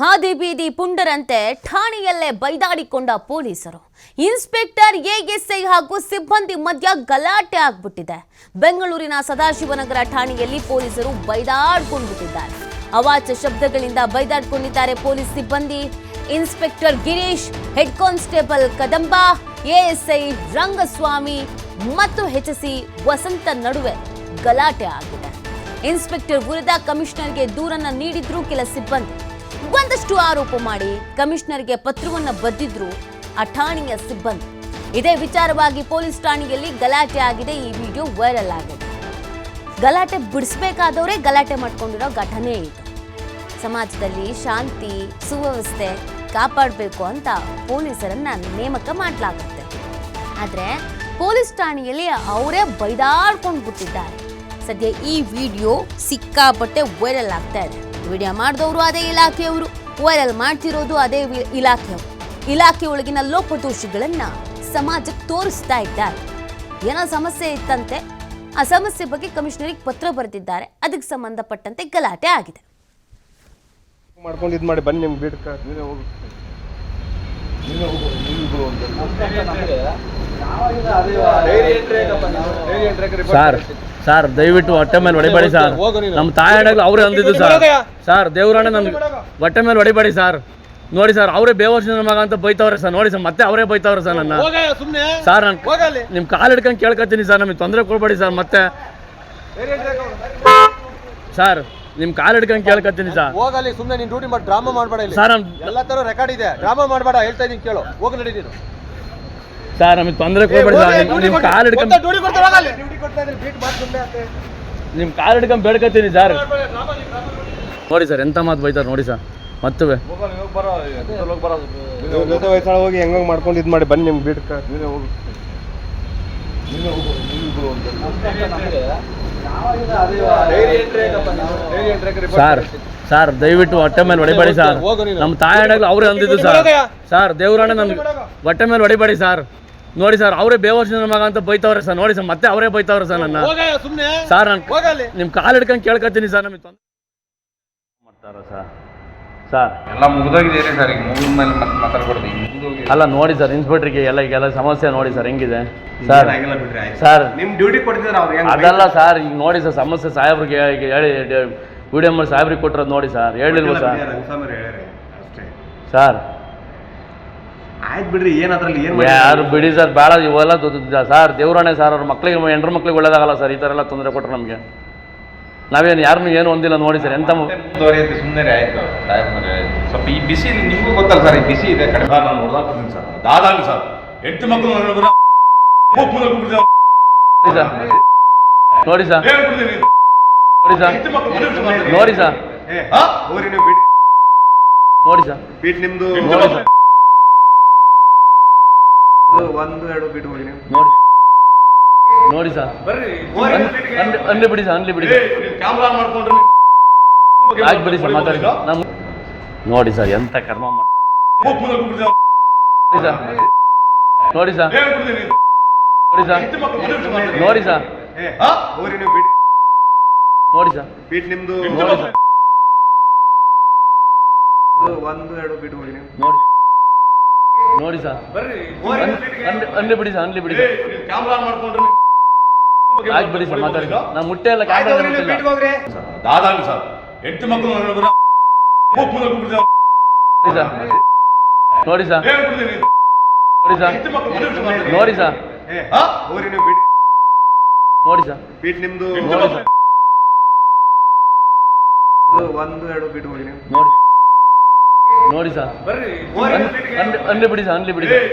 ಹಾದಿ ಬೀದಿ ಪುಂಡರಂತೆ ಠಾಣೆಯಲ್ಲೇ ಬೈದಾಡಿಕೊಂಡ ಪೊಲೀಸರು. ಇನ್ಸ್ಪೆಕ್ಟರ್ ಎಎಸ್ಐ ಹಾಗೂ ಸಿಬ್ಬಂದಿ ಮಧ್ಯ ಗಲಾಟೆ ಆಗ್ಬಿಟ್ಟಿದೆ. ಬೆಂಗಳೂರಿನ ಸದಾಶಿವನಗರ ಠಾಣೆಯಲ್ಲಿ ಪೊಲೀಸರು ಬೈದಾಡ್ಕೊಂಡ್ಬಿಟ್ಟಿದ್ದಾರೆ. ಅವಾಚ ಶಬ್ದಗಳಿಂದ ಬೈದಾಡ್ಕೊಂಡಿದ್ದಾರೆ ಪೊಲೀಸ್ ಸಿಬ್ಬಂದಿ. Inspector Girish, head constable Kadamba, ASI Rangaswamy ಮತ್ತು ಹೆಚ್ಸಿ ವಸಂತ ನಡುವೆ ಗಲಾಟೆ ಆಗಿದೆ. ಇನ್ಸ್ಪೆಕ್ಟರ್ ವಿರುದ್ಧ ಕಮಿಷನರ್ಗೆ ದೂರನ್ನ ನೀಡಿದ್ರು ಕೆಲ ಸಿಬ್ಬಂದಿ ಒಂದಷ್ಟು ಆರೋಪ ಮಾಡಿ ಕಮಿಷನರ್ಗೆ ಪತ್ರವನ್ನ ಬದ್ದಿದ್ರು ಆ ಠಾಣೆಯ ಸಿಬ್ಬಂದಿ. ಇದೇ ವಿಚಾರವಾಗಿ ಪೊಲೀಸ್ ಠಾಣೆಯಲ್ಲಿ ಗಲಾಟೆ ಆಗಿದೆ. ಈ ವಿಡಿಯೋ ವೈರಲ್ ಆಗಿದೆ. ಗಲಾಟೆ ಬಿಡಿಸ್ಬೇಕಾದವರೇ ಗಲಾಟೆ ಮಾಡ್ಕೊಂಡಿರೋ ಘಟನೆ ಇದು. ಸಮಾಜದಲ್ಲಿ ಶಾಂತಿ, ಸುವ್ಯವಸ್ಥೆ ಕಾಪಾಡಬೇಕು ಅಂತ ಪೊಲೀಸರನ್ನ ನೇಮಕ ಮಾಡಲಾಗುತ್ತೆ. ಆದರೆ ಪೊಲೀಸ್ ಠಾಣೆಯಲ್ಲಿ ಅವರೇ ಬೈದಾಡ್ಕೊಂಡು ಬಿಟ್ಟಿದ್ದಾರೆ ಸದ್ಯ ಈ ವಿಡಿಯೋ ಸಿಕ್ಕಾಪಟ್ಟೆ ವೈರಲ್ ಆಗ್ತಾ ಇದೆ. ವಿಡಿಯೋ ಮಾಡಿದವರು ಅದೇ ಇಲಾಖೆಯವರು. ವೈರಲ್ ಮಾಡ್ತಿರೋದು ಅದೇ ಇಲಾಖೆಯವರು ಇಲಾಖೆ. ಒಳಗಿನ ಲೋಪದೋಷಗಳನ್ನ ಸಮಾಜಕ್ಕೆ ತೋರಿಸ್ತಾ ಇದ್ದಾರೆ. ಏನೋ ಸಮಸ್ಯೆ ಇತ್ತಂತೆ. ಆ ಸಮಸ್ಯೆ ಬಗ್ಗೆ ಕಮಿಷನರಿಗೆ ಪತ್ರ ಬರೆದಿದ್ದಾರೆ. ಅದಕ್ಕೆ ಸಂಬಂಧಪಟ್ಟಂತೆ ಗಲಾಟೆ ಆಗಿದೆ. ಮಾಡ್ಕೊಂಡು ಇದು ಮಾಡಿ ಬನ್ನಿ ನಿಮ್ಗೆ ಬಿಡ್ಕ ನೀವೇ ಹೋಗು ನೀವೇ ಹೋಗು ನೀವು ಬಿಡು ಅಂತ ಸರ್ ಸರ್ ದಯವಿಟ್ಟು ಹೊಟ್ಟೆ ಮೇಲೆ ಹೊಡಿಬೇಡಿ ಸರ್. ನಮ್ಮ ತಾಯಡಾಗ್ಲು ಅವರೇ ಅಂದಿದ್ದು ಸರ್. ಸರ್ ದೇವರಾಣೆ ನನ್ಗೆ ಹೊಟ್ಟೆ ಮೇಲೆ ಹೊಡಿಬೇಡಿ ಸರ್. ನೋಡಿ ಸರ್ ಅವರೇ ಬೇವರ್ಷನ ಮಗ ಅಂತ ಬೈತವ್ರೆ ಸರ್. ನೋಡಿ ಸರ್ ಮತ್ತೆ ಅವರೇ ಬೈತವ್ರೆ ಸರ್ ನನ್ನ. ಸಾರ್ ನಾನು ನಿಮ್ಮ ಕಾಲು ಹಿಡ್ಕೊಂಡು ಕೇಳ್ಕೊತೀನಿ ಸರ್ ನಮಗೆ ತೊಂದರೆ ಕೊಡ್ಬೇಡಿ ಸರ್ ಮತ್ತೆ. ಸರ್ ನಿಮ್ಮ ಕಾಲ್ ಹಿಡ್ಕೊಂಡ್ ಕೇಳ್ಕತ್ತೀನಿ ಸರ್. ಹೋಗಲಿ ಸುಮ್ಮನೆ ನೀನ್ ಡ್ಯೂಟಿ ಮಾಡಿ ಡ್ರಾಮಾ ಮಾಡಬೇಡ ಇಲ್ಲಿ. ಸರ್ ನಮ್ ಎಲ್ಲ ತರ ರೆಕಾರ್ಡ್ ಇದೆ. ಡ್ರಾಮಾ ಮಾಡಬೇಡ ಹೇಳ್ತಾ ಇದೀನಿ ಕೇಳು. ಹೋಗಿ ನಡಿ ನೀನು. ಸರ್ ನಮಗೆ ತೊಂದರೆ ಕೊಡ್ಬೇಡಿ ಸರ್ ನಿಮ್ ಕಾಲ್ ಹಿಡ್ಕೊಂಡು ಡ್ಯೂಟಿ ಕೊಡ್ತಾ ಹೋಗಲ್ಲಿ. ಡ್ಯೂಟಿ ಕೊಡ್ತಾ ಇದ್ದೀನಿ ಬೀಟ್ ಮಾಡಿ ಸುಮ್ಮನೆ ಅಂತ ನಿಮ್ಮ ಕಾಲ್ ಹಿಡ್ಕೊಂಡು ಬೇಡ್ಕೊತೀನಿ ಸರ್. ನೋಡಿ. ಸರ್ ಎಂತ ಮಾತು ಬೈತಾರ ನೋಡಿ ಸರ್. ಮತ್ತುವೆ. ಹೋಗಿ ಬರೋ ಹೋಗಿ ಹೆಂಗ್ ಮಾಡ್ಕೊಂಡು ಇದ್ ಮಾಡಿ ಬನ್ನಿ ನಿಮ್ಗೆ ಬಿಡ್ಕ ನೀವೇ ಹೋಗು ನೀವೇ ಹೋಗು ನೀವು ಬಿಡು ಅಂತ ಸರ್ ಸರ್ ದಯವಿಟ್ಟು ಹೊಟ್ಟೆ ಮೇಲೆ ಹೊಡಿಬೇಡಿ ಸರ್ ನಮ್ಮ ತಾಯಡಾಗ್ಲು ಅವರೇ ಅಂದಿದ್ದು ಸರ್. ಸರ್ ದೇವ್ರಣ್ಣ ನಮ್ಮ ಹೊಟ್ಟೆ ಮೇಲೆ ಹೊಡಿಬೇಡಿ ಸರ್ ನೋಡಿ ಸರ್ ಅವರೇ ಬೇವರ್ಷನ ಮಗ ಅಂತ ಬೈತವ್ರೆ ಸರ್ ನೋಡಿ ಸರ್ ಮತ್ತೆ ಅವರೇ ಬೈತವ್ರೆ ಸರ್ ನನ್ನ. ಸರ್ ನಾನು ನಿಮ್ಮ ಕಾಲು ಹಿಡ್ಕೊಂಡು ಕೇಳ್ಕೊತೀನಿ ಸರ್ ನಮಗೆ ಮಾಡ್ತಾರ ಸರ್ ಸರ್ ಎಲ್ಲ ಮುಗಿದೋಗಿದ್ದೀರಿ ಸರ್ ಈಗ ಮುಗಿದ ಮೇಲೆ ಮತ್ತೆ ಈಗ ಮುಗಿದೋಗಿ ಅಲ್ಲ ನೋಡಿ ಸರ್ ಇನ್ಸ್ಪೆಕ್ಟ್ರಿಗೆ ಎಲ್ಲ ಈಗೆಲ್ಲ ಸಮಸ್ಯೆ ನೋಡಿ ಸರ್ ಹೆಂಗಿದೆ? ಸರ್ ಆಗಿಲ್ಲ ಬಿಡ್ರಿ ಆಯ್ತು. ಸರ್. ನಿಮ್ ಡ್ಯೂಟಿ ಕೊಡ್ತಿದ್ರೆ ಅವ್ರು ಹೆಂಗ್ ಅದಲ್ಲ ಸರ್ ಈಗ ನೋಡಿ ಸರ್ ಸಮಸ್ಯೆ ಸಾಹೇಬ್ರಿಗೆ ಹೇಳಿ ವಿಡಿಯೋ ಮಾಡಿ ಸಾಹೇಬ್ರಿಗೆ ಕೊಟ್ಟಿರೋದು ನೋಡಿ ಸರ್ ಹೇಳಿಲ್ವ ಸರ್? ಹೇಳ್ಯಾರಿ ಅಷ್ಟೇ. ಸರ್. ಆಯ್ತು ಬಿಡ್ರಿ ಏನ್ ಅದ್ರಲ್ಲಿ ಏನ್ ಯಾರು ಬಿಡಿ ಸರ್ ಬೇಡ ಇವೆಲ್ಲ ದೊಡ್ಡ- ಸರ್ ದೇವರಾಣೆ ಸರ್ ಅವ್ರ ಮಕ್ಳಿಗೆ ಹೆಂಡ್ರ ಮಕ್ಳಿಗೆ ಒಳ್ಳೇದಾಗಲ್ಲ ಸರ್ ಈ ಥರ ಎಲ್ಲ ತೊಂದರೆ ಕೊಟ್ಟರು ನಮಗೆ. ನಾವೇನು ಯಾರನ್ನು ಏನು ಒಂದಿಲ್ಲ ನೋಡಿ ಸರ್ ಎಂತ ಮುಂದುವರಿಯುತ್ತೆ ಸುಮ್ಮನೆ ಆಯ್ತು. ಸ್ವಲ್ಪ ಈ ಬಿಸಿ ನಿಮಗೂ ಗೊತ್ತಲ್ಲ ಸರ್ ಈ ಬಿಸಿ ಇದೆ ಕಡಿಮೆ ನಾನು ನೋಡ್ದಾಕ್ತೀನಿ ಸರ್. ದಾದಾಗಲಿ ಸರ್ ಹೆಂಡತಿ ಮಕ್ಕಳು ನೋಡಿ ಸರ್. ನೋಡಿ ಸರ್. ನೋಡಿ ಸರ್. ನೋಡಿ ಸರ್. ಏ ಹಾ? ನೀವು ಬಿಡಿ ನೋಡಿ ಸರ್. ಬೀಟ್ ನಿಮ್ದು ಸರ್ ಒಂದು ಎರಡು ಬೀಟ್ ಹೋಗಿ ನೀವು ನೋಡಿ ನೋಡಿ ಸರ್. ಅನ್ಲಿ ಬಿಡಿ ಸರ್ ಅನ್ಲಿ ಬಿಡಿ. ಏ, ಸರ್ ನೀವು ಕ್ಯಾಮ್ರಾ ಆನ್ ಮಾಡ್ಕೊಂಡ್ರೆ ನೀವು- ಬಿಡಿ ಸರ್ ಮಾತಾಡಿ. ನಮ್ಮ ನೋಡಿ ಸರ್ ಎಂತ ಕರ್ಮ ಮಾಡ್ತಾರೆ. ನೋಡಿ ಸರ್. ನೋಡಿ ಸರ್. ನೋಡಿ ಸರ್. ನೋಡಿ ಸರ್. ಏ ನೀವು ಬಿಡಿ ನೋಡಿ ಸರ್. ಬೀಟ್ ನಿಮ್ದು ನೋಡಿ ಮಕ್ಕಳು- ಒಂದು ಎರಡು ಬೀಟ್ ನೋಡಿ. ನೋಡಿ ಸರ್. ಬರ್ರಿ. ಅನ್- ಅನ್ಲಿ ಬಿಡಿ ಸರ್ ಅನ್ಲಿ ಬಿಡಿ ಆಯ್ತು ಬಿಡಿ ಸರ್ ಮಾತಾಡಿ ನಾನು ಮುಟ್ಟೆ ಎಲ್ಲ ಸರ್ ಹೆಂಡತಿ ಮಕ್ಕಳು. ನೋಡಿ ಸರ್. ನೋಡಿ ಸರ್. ನೋಡಿ ಸರ್. ನೋಡಿ ಸರ್. ಏ ಹಾ? ಬಿಡಿ ನೋಡಿ ಸರ್. ಬೀಟ್ ನಿಮ್ದು ನೋಡಿ ಒಂದು ಎರಡು ಬೀಟ್ ಹೋಗಿ ನೋಡಿ. ನೋಡಿ ಸರ್. ಅನ್ಲಿ ಬಿಡಿ ಸರ್ ಅನ್ಲಿ ಬಿಡಿ ಸರ್.